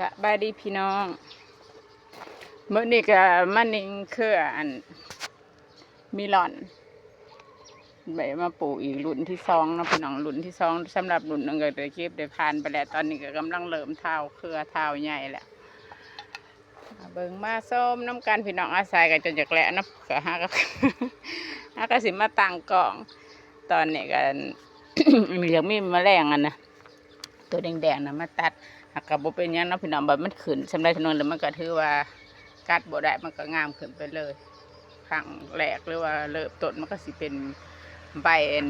สบายดีพี่น้องเมื่อนี้ก็มันนิงเครืออันมิลอนใบมาปลูกอีกรุ่นที่สองนะพี่น้องรุ่นที่สองสำหรับรุ่นนึงก็ได้เก็บได้ผ่านไปแล้วตอนนี้ก็กำลังเริ่มเท้าเครือเท้าใหญ่แล้วเบิ่งมาส้มน้ำกันพี่น้องอาศัยกันจนจากและเนะก็หาก็หาก็สิมาตั้งกล่อง ตอนนี้ก็มียังมีแมลงอันนะตัวแดงๆนะมาตัด หากกับบ่เป็นหยังเนาะพี่น้องแบบมันขึ้นสำหรับถนนแล้วมันก็ถือว่ากัดบ่ได้มันก็งามขึ้นไปเลยครั้งแรกหรือว่าเริ่มต้นมันก็สิเป็นใบเอ็น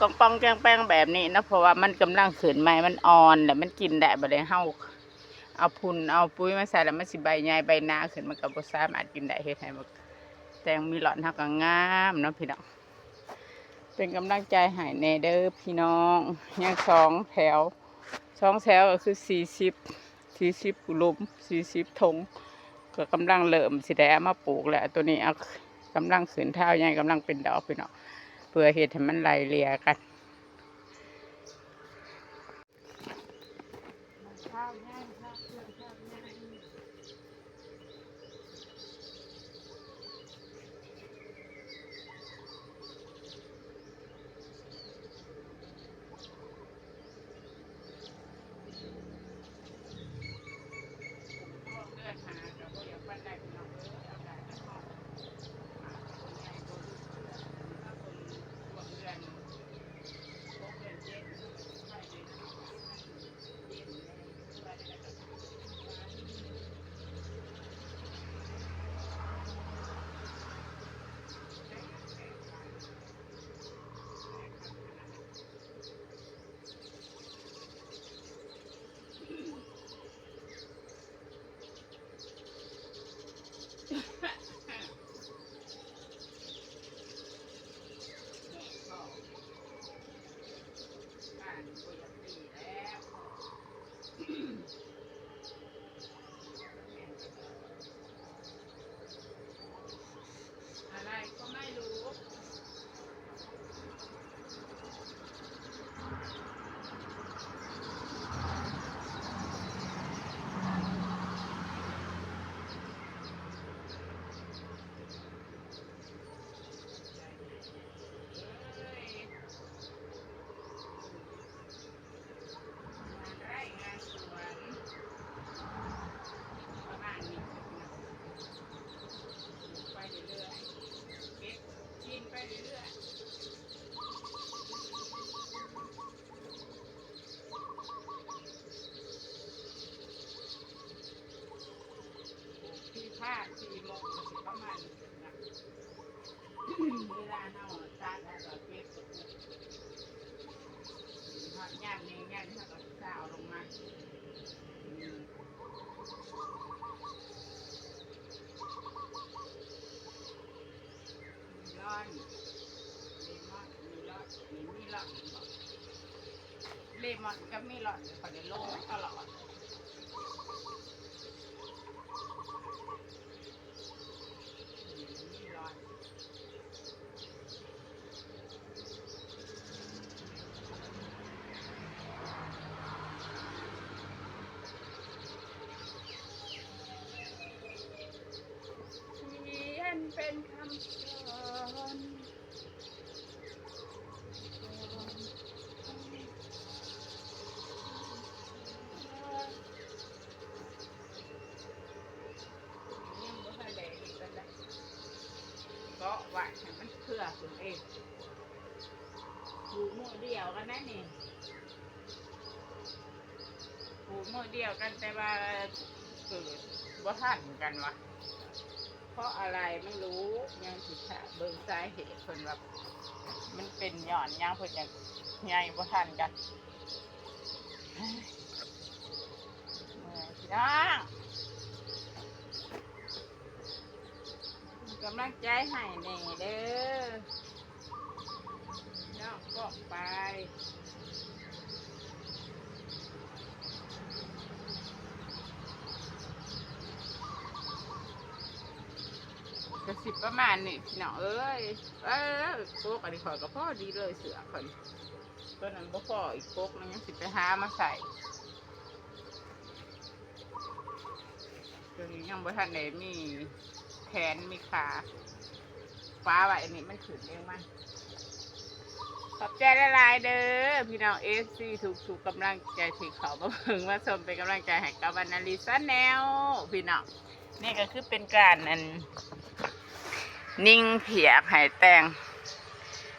กองปองแกงแป้งแบบนี้นะเพราะว่ามันกำลังขึ้นใหม่มันอ่อนแล้วมันกินได้บ่ได้เฮาเอาพุ่นเอาปุ๋ยมาใส่แล้วมันสิใบใหญ่ใบหนาขึ้นมันก็บ่สามารถกินได้เฮ็ดให้มันแตงมีหลอนเฮาก็งามเนาะพี่น้องเป็นกำลังใจให้แน่เด้อพี่น้องยังสองแถว สองแถวก็คือสี่สิบสี่สิบลุมสี่สิบทงก็กำลังเริ่มสิแดมาปลูกแหละตัวนี้เอากำลังขืนเท้าใหญ่กำลังเป็นดอกพี่เนาะเพื่อเหตุให้มันไหลเลียกันข้าวย่างข้าวเพื่อนข้าวย่าง ย่ามนี้ย่ามนี้เขาก็จะเอาลงมาอืมมีร้อนเลมอนมีร้อนมีมีร้อนเลมอนก็มีร้อนเขาจะลงตลอดมีร้อน เขียนเป็นคำสอนยังบ่ทันได้อีกปานใดก็ว่า ให้มันเพื่อคุณเองปลูกมือเดียวกันนะนี่ปลูกมือเดียวกันแต่ว่าเกิดบ่ทันกันวะเพราะอะไรไม่รู้ยังสิถาเบิ่งสาเหตุเพิ่นว่ามันเป็นหย่อนยังเพิ่นจะใหญ่บ่ทันกันเฮ้ยเมื่อยพี่น้อง กำลังใจให้แน่เด้อน้องก็ไปกระสิบประมาณนี่พี่น้องเอ้ยเออโคกอันนี้ขอยก็พ่อดีเลยเสือคนตัวนั้นก็พออีกโคกนึงสิไปหามาใส่ตัวนี้ยังบ่ทันได้มี แขนมีขาฟ้าไว้อันนี้มันขึ้นเองมันขอบใจหลายเด้อพี่น้องเอฟซีถูกถูกกำลังใจที่เขามาเพิ่งมาชมเป็นกำลังใจให้กับวันนาลีซันแนวพี่น้องนี่ก็คือเป็นการอัน นิ่งเพียกให้แตง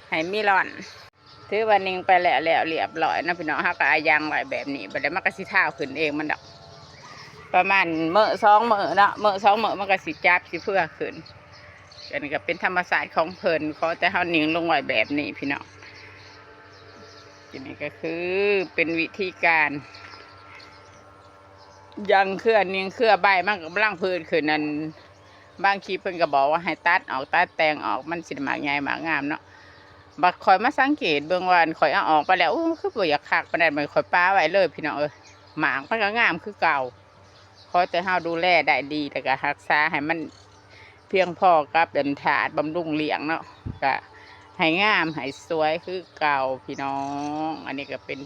ให้มีร่อนถือว่านิ่งไปแล้วแล้วเรียบร้อยนะพี่น้องเขาก็อายางไหวแบบนี้บัดนี้มันก็สิท้าขึ้นเองมันดอก ประมาณเมื่อสองเมื่อเนาะเมื่อสองเมื่อมันก็สิจับสิเพื่อขึ้นอันนี้ก็เป็นธรรมศาสตร์ของเพลินเขาแต่เขานิ่งลงไว้แบบนี้พี่น้องทีนี้ก็คือเป็นวิธีการยังเคลื่อนนิ่งเคลื่อใบมันกับร่างพื้นขึ้นนั้นบางทีเพิ่นก็บอกว่าให้ตัดออกตัดแต่งออกมันสิดหมากใหญ่หมากงามเนาะบัดคอยมาสังเกตเบื้องวันคอยเอาออกไปแล้วอู้คือบ่อยากคักปานใดมันคอยป้าไว้เลยพี่น้องเอ้ยหมากมันก็งามคือเก่า ขอแต่เฮาดูแลได้ดีแล้วก็รักษาให้มันเพียงพอกับเดินถาดบำรุงเลี้ยงเนาะก็ให้งามให้สวยคือเก่าพี่น้อง อันนี้ก็เป็น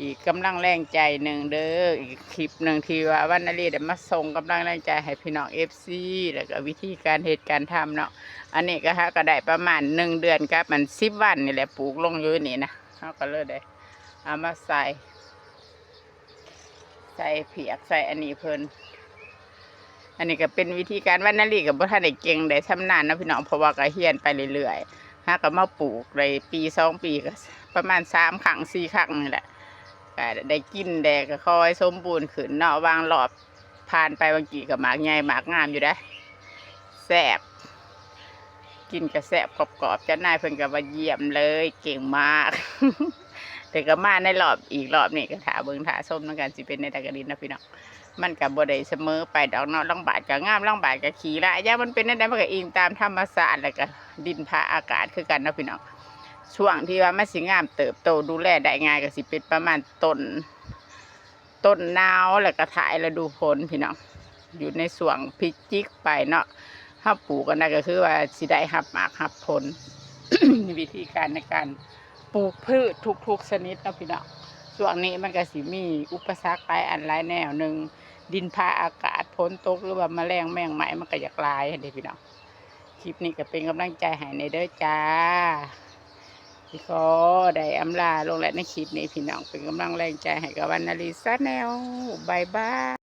อีกกำลังแรงใจหนึ่งเด้ออีกคลิปหนึ่งที่ว่าวันนาลีได้มาส่งกำลังแรงใจให้พี่น้องเอฟซีแล้วก็วิธีการเหตุการณ์ทำเนาะอันนี้ก็ฮะก็ได้ประมาณหนึ่งเดือนครับมันสิบวันนี่แหละปลูกลงอยู่นี่นะเขาก็เลยได้เอามาใส่ ใส่เผียกใส่อันนี้เพิ่นอันนี้ก็เป็นวิธีการวันนาลีกับพ่ท่านได้เก่งได้ชำนาญนะพี่น้องเพราะว่าก็เฮียนไปเรื่อยๆฮะก็มาปลูกในปีสองปีก็ประมาณสามครั้งสี่ครั้งนี่แหละก็ได้กินแดก็คอยสมบูรณ์ขึ้นเนาะวางหลอบผ่านไปบางกีกับหมากใหญ่หมากงามอยู่ได้แซ่บกินกระแซบกรอบๆจ้านายเพิ่นก็ว่าเยี่ยมเลย เก่งมาก แต่ก็มาในรอบอีกรอบนี่ก็ถาเบิงถาส้มเหมือนกันสิเป็นในตะกะดินนะพี่น้องมันกับบ่ได้เสมอไปดอกเนาะลังบาดก็งามลังบาดก็ขี้ละย่ามันเป็นในใดมันก็อิงตามธรรมศาสตร์แล้วก็ดินพาอากาศคือกันนะพี่น้องช่วงที่ว่ามันสิงามเติบโตดูแลได้ง่ายก็สิเป็นประมาณต้นต้นนาวแล้วก็ถ่ายฤดูฝนพี่น้องอยู่ในส่วงพิจิกไปเนาะถ้าปลูกกันได้ก็คือว่าสิได้หับหมากหับผลวิธีการในการ ปลูกพืชทุกๆชนิดนะพี่น้องช่วงนี้มันก็สิมีอุปสรรคหลายอันหลายแนวหนึ่งดินพาอากาศฝนตกหรือว่าแมลงแมงไหมมันก็อยากลายเด้พี่น้องคลิปนี้ก็เป็นกำลังใจให้ในเด้อจ้าที่ก็ได้อำลาลงและในคลิปนี้พี่น้องเป็นกำลังแรงใจให้กับวันนาลีซาแนลบายบาย